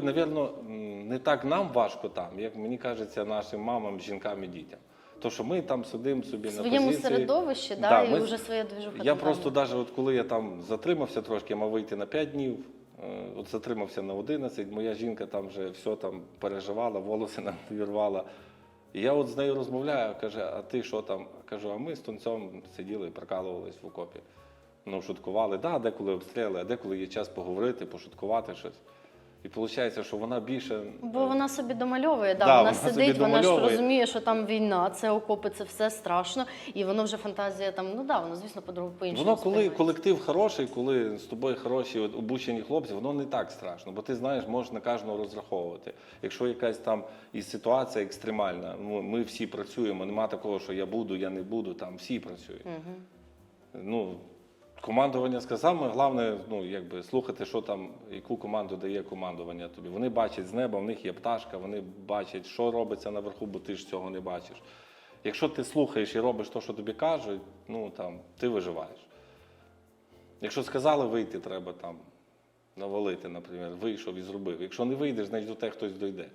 думаю, напевно, не так нам важко там, як мені кажеться, нашим мамам, жінкам і дітям. То, що ми там сидимо собі В на своєму позиції. середовищі, да, Да, і ми- вже своя движуха. Я там просто навіть от коли я там затримався трошки, мав вийти на 5 днів. е, От затримався на 11, моя жінка там вже все там переживала, волоси нам вірвала. І я от з нею розмовляю, каже, а ти що там? Кажу, а ми з тонцем сиділи, прикалувались в окопі. Ну, шуткували, да, деколи обстріли, а деколи є час поговорити, пошуткувати щось. І виходить, що вона більше. Бо вона собі домальовує, да, Да, вона, вона сидить, вона ж розуміє, що там війна, це окопи, це все страшно, і воно вже фантазія там, ну да, воно, звісно, по-другому по-іншому. Воно, коли колектив хороший, коли з тобою хороші обучені хлопці, воно не так страшно, бо ти знаєш, можеш на кожного розраховувати. Якщо якась там і ситуація екстремальна, ну, ми всі працюємо, нема такого, що я буду, я не буду, там всі працюють. Мгм. Ну, командування сказав, головне, ну, якби слухати, що там, яку команду дає командування тобі. Вони бачать з неба, в них є пташка, вони бачать, що робиться наверху, бо ти ж цього не бачиш. Якщо ти слухаєш і робиш те, що тобі кажуть, ну там ти виживаєш. Якщо сказали вийти, треба там навалити, наприклад, вийшов і зробив. Якщо не вийдеш, значить до тебе хтось дойде.